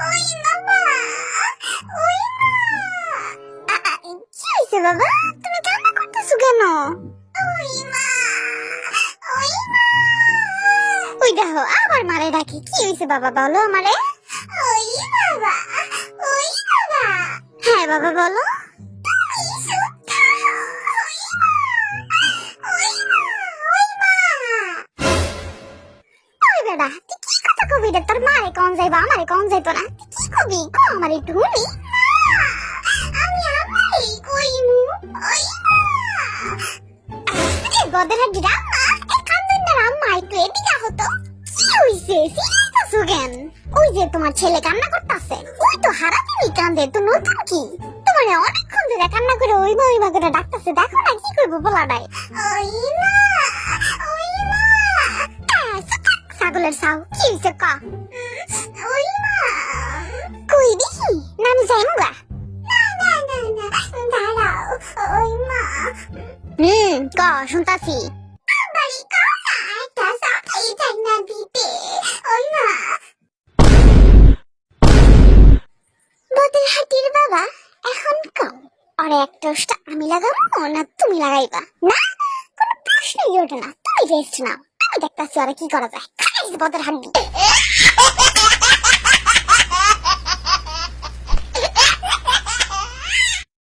ওই বাবা ওই মা আ, আ, কি হয়েছে বাবা তুমি কান্না করতেছো কেন ওই মা ওই মা ওই দেখো আবার মারে ডাকি কি হয়েছে বাবা বলো আমারে ওই বাবা ওই বাবা হ্যাঁ বাবা বলো তুমি সুদ্ধা ওই মা ওই মা ওই মা ওই বেড়া তুই কি কথা কবি তোর মারে কম যাইবা, আমারে কম যাইতো না। কি কবি? কো আমার একটু ওই কেন? যে তোমার ছেলে কান্না করতেছে, ওই তো হারামি কান্দে, তো তোমার অনেকক্ষণ ধরে কান্না করে দেখো না কি করব বলা নাই ছাগলের সাউ কি হইছে ক কই দেখি যাই মুগা না না না না দাঁড়াও ওই মা হুম ক শুনতাছি না হাতির বাবা এখন আর এক টোস্টটা আমি লাগাবো না তুমি লাগাইবা না কোনো প্রশ্নই ওঠে না তুমি রেস্ট নাও আমি দেখতাছি আর কি করা যায় খাইস বদের হাড্ডি